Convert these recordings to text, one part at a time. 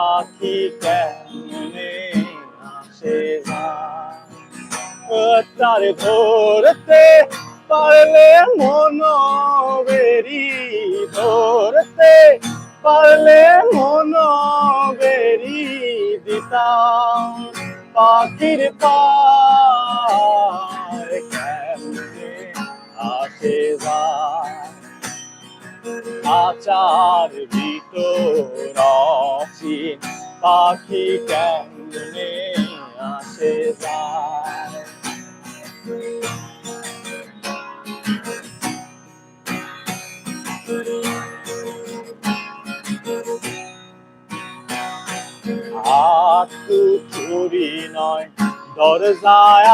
পাখি কেমনে আসে তার ধরতে পারলে মন বেরি ধরতে পারলে মন বেরি দিতাম। পাখির পায় কেমনে আসে যায়? আচার পাখি কেমনে আসে যায়? হাত চুরি নয় দরজায়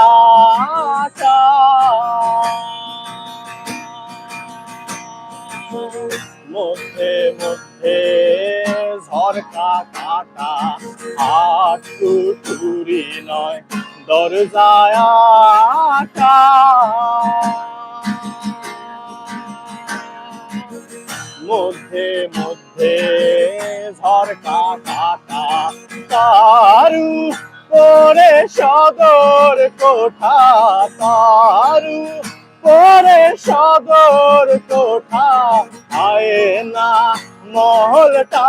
মধ্যে মধ্যে ঝরকা কাটা হাত চুরি নয়, দরজায় আটা মধ্যে মধ্যে ঝরকা কাটা তারু করে সদর কোঠা, তারু করে সদর কোঠা আয় না মহলটা।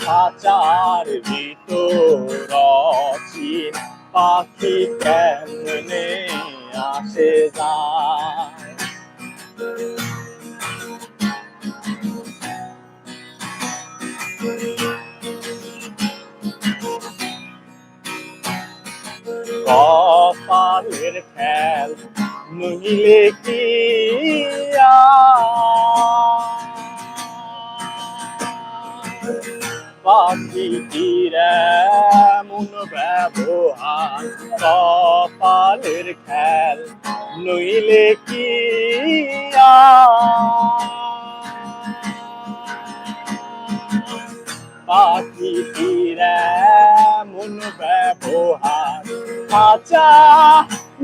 খাঁচার ভিতর পাখি কেমনে আসে যায়? কপালের খেল নহিলে কি পাখিটির এমন ব্যবহার, কপালের খেল নইলে কি পাখিটির এমন ব্যবহার কাঁচা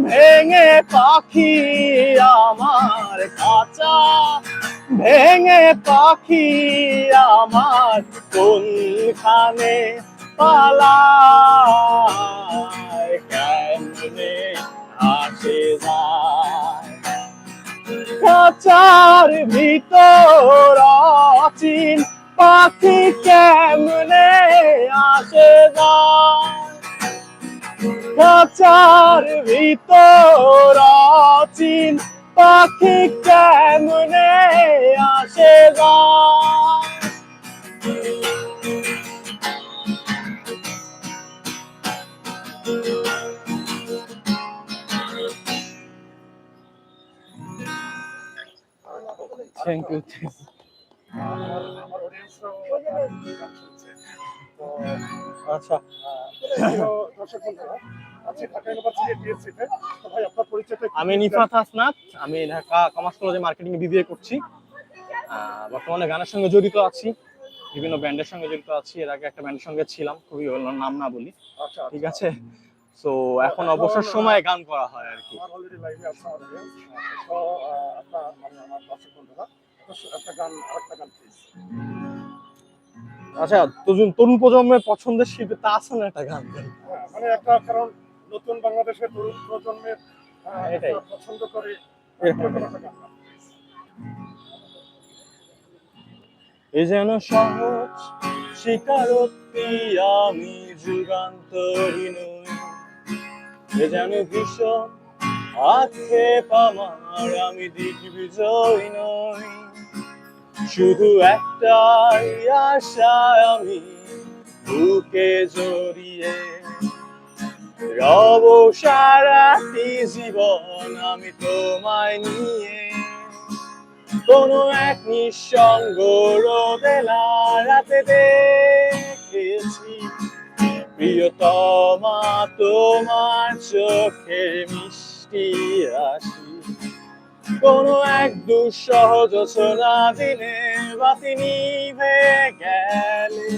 ভেঙে পাখি আমার কাঁচা ভেঙে পাখি আমার কোনখানে পালায়? কেমনে আসে যায়? ভিতর অচিন পাখি কেমনে আসে যায়? খাঁচার ভিতর অচিন পাখি কেমনে আসে থ্যাংক ইউ আচ্ছা আমি? নিফাত হাসনাত আমি ঢাকা কমার্স কলেজে মার্কেটিং বিবিএ করছি। বর্তমানে গানের সঙ্গে জড়িত আছি বিভিন্ন ব্যান্ডের সঙ্গে জড়িত আছি। এর আগে একটা ব্যান্ডের সঙ্গে ছিলাম খুবই নাম না বলি। আচ্ছা ঠিক আছে? তো এখন অবসর সময়ে গান করা হয় আর কি। একটা গান আরেকটা গান আচ্ছা তরুণ তরুণ প্রজন্মের পছন্দের শিল্পী তা আছে না একটা গান হ্যাঁ, মানে একটা কারণ নতুন বাংলাদেশের তরুণ প্রজন্মের এটাই। পছন্দ করে। এ যেন সহজ স্বীকারোক্তি আমি যুগান্তরী নই এ যেন ভীষণ আক্ষেপ আমার আমি দিগ্বিজয় নই শুধু একটাই আশায় আমি বুকে জড়িয়ে রব সারাটি জীবন আমি তোমায় নিয়ে। কোনো এক নিঃসঙ্গ রোদেলা রাতে দেখেছি প্রিয়তমা তোমার চোখে মিষ্টি হাসি। কোনো এক দুঃসহজ ছোনা দিনে বাতি নিভে গেলে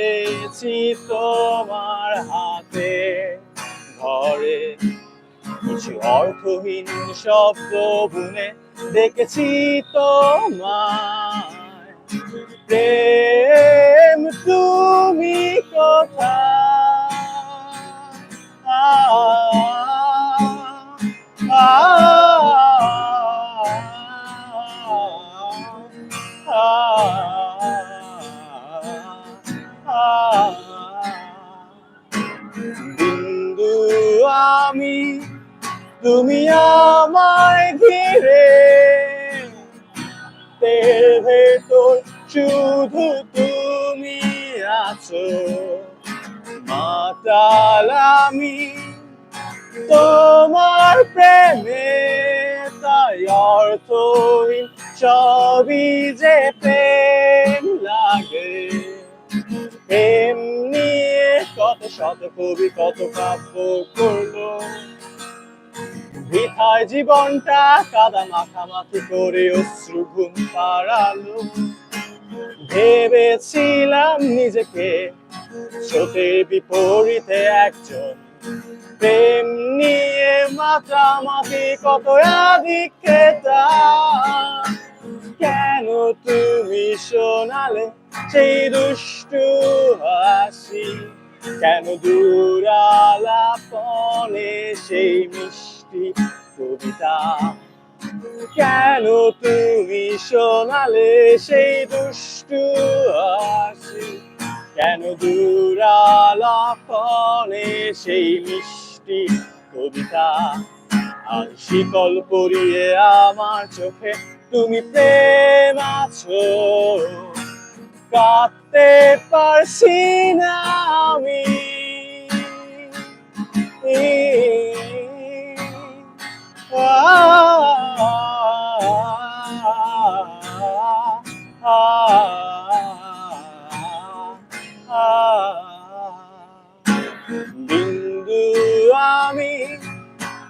রেছি তোমার হাতে। ঘরে কিছু অর্থহীন শব্দ বুনে দেখেছি তোমায়। প্রেম তুমি বিন্দু শুধু তুমি আছো। মাতাল আমি, তোমার প্রেমে তাই অর্থহীন, সবই যে প্রেম লাগে। প্রেম নিয়ে কত শত কবি কত কাব্য করল। বৃথায় জীবনটা কাদা মাখামাখি করে অশ্রু ঘুম পাড়ালো। ভেবেছিলাম নিজেকে স্রোতের বিপরীতে একজন। প্রেম নিয়ে মাতামাতি কত আধিক্যতা কেন তুমি শোনালে সেই দুষ্টু হাসি? কেন দূরালাপনে সেই মিষ্টি কবিতা কেন তুমি শোনালে সেই দুষ্টু হাসি কেন দূরালাপনে সেই মিষ্টি কবিতা? আর শিকল পরিয়ে আমার চোখে তুমি প্রেম আছো। কাঁদতে পারছি না আমি। বিন্দু আমি,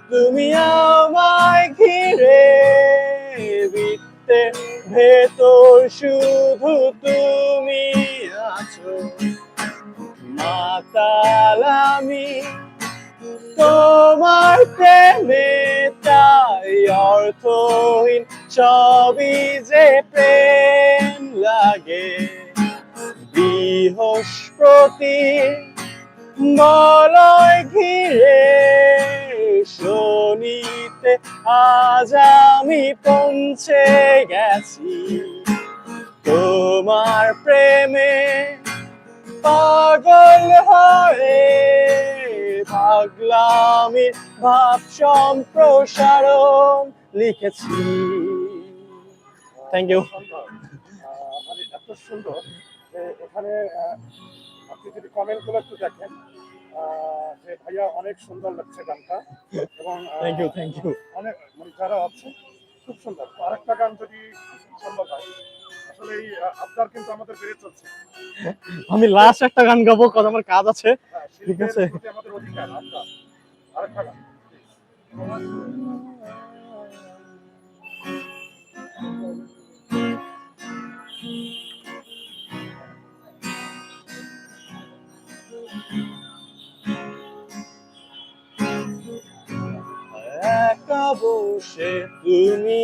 তুমি আমায় ঘিরে বৃত্তে ভেতর শুধু তুমি আছো। মাতাল আমি, তোমার প্রেমে তাই অর্থহীন, সবই যে প্রেম লাগে। বৃহস্পতি বলয় ঘিরে শনিতে, আজ আমি পৌঁছে গেছি। তোমার প্রেমে পাগল হয়ে পাগলামির ভাব সম্প্রসারণ লিখেছি। থ্যাংক ইউ মানে এত সুন্দর যে এখানে আপনি যদি কমেন্টগুলো একটু দেখেন যে ভাইয়া অনেক সুন্দর লাগছে গানটা। এবং থ্যাংক ইউ থ্যাংক ইউ অনেক মানে যারা আছে খুব সুন্দর। আরেকটা গান যদি সম্ভব হয়। আসলে আবদার কিন্তু আমাদের বেড়ে চলছে। আমি লাস্ট একটা গান গাবো কারণ আমার কাজ আছে। হ্যাঁ, ঠিক আছে। আমাদের অধিকার আবদার আরেকটা গান। একা বসে তুমি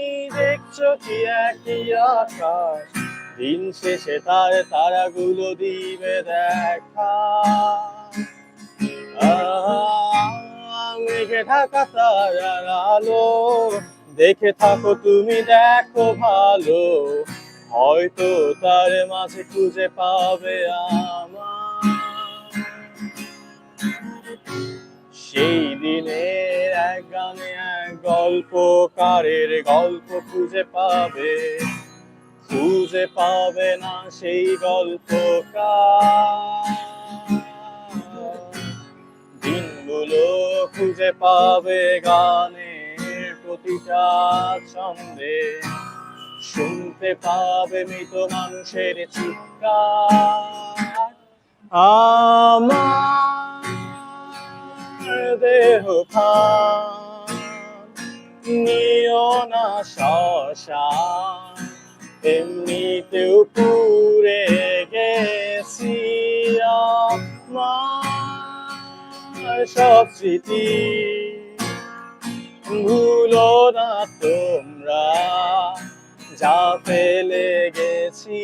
কি একই আকাশ। দিন শেষে তার তারাগুলো দিবে দেখা। মেঘে ঢাকা তারার আলো। দেখে থাকো তুমি, দেখো ভালো। হয়তো তার মাঝে খুঁজে পাবে আমার। সেই দিনের এক গানে এক গল্পকারের গল্প খুঁজে পাবে খুঁজে পাবে না সেই গল্পকার। দিনগুলো খুঁজে পাবে গানে প্রতিটা ছন্দে, শুনতে পাবে মৃত মানুষের চিৎকার। আমার দেহ খান, নিও না শ্মশান এমনিতেও পুরে গেছি সব স্মৃতি। ভুলো না তোমরা, যা ফেলে গেছি।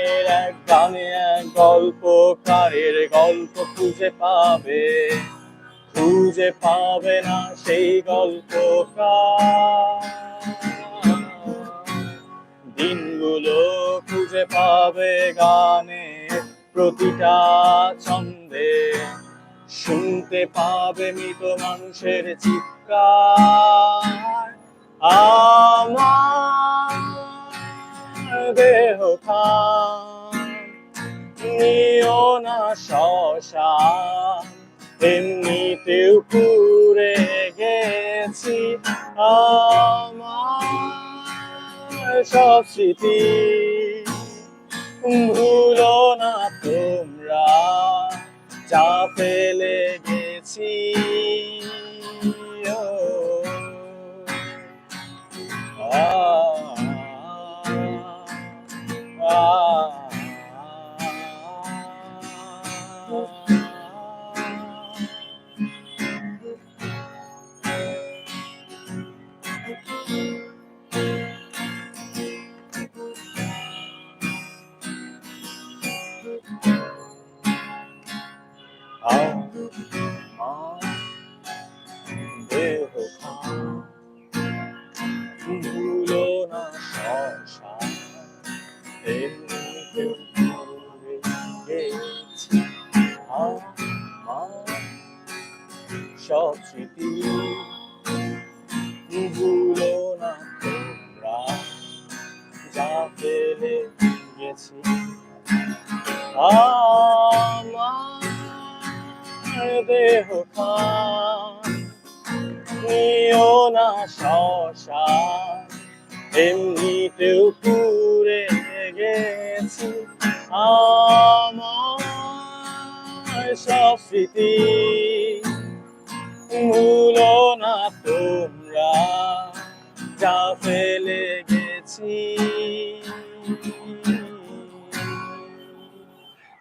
দিনের এক গল্পকারের গল্প খুঁজে পাবে। খুঁজে পাবে না সেই গল্পকার। দিনগুলো খুঁজে পাবে গানে প্রতিটা ছন্দে। শুনতে পাবে মৃত মানুষের চিৎকার। আমার দেহ খান নিও না শ্মশান এমনিতেও পুরে গেছি আমার সব স্মৃতি। ভুলো না তোমরা যা ফেলে গেছি সব স্মৃতি ভুলো না তোমরা, যা ফেলে গেছি আমার দেহ নিও না শ্মশান এমনিতেও পুরে গেছি। আমার সব স্মৃতি। ভুলো না তোমরা যা ফেলে গেছি।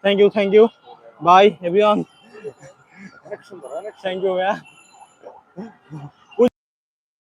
Thank you thank you bye everyone thank you ভাইয়া।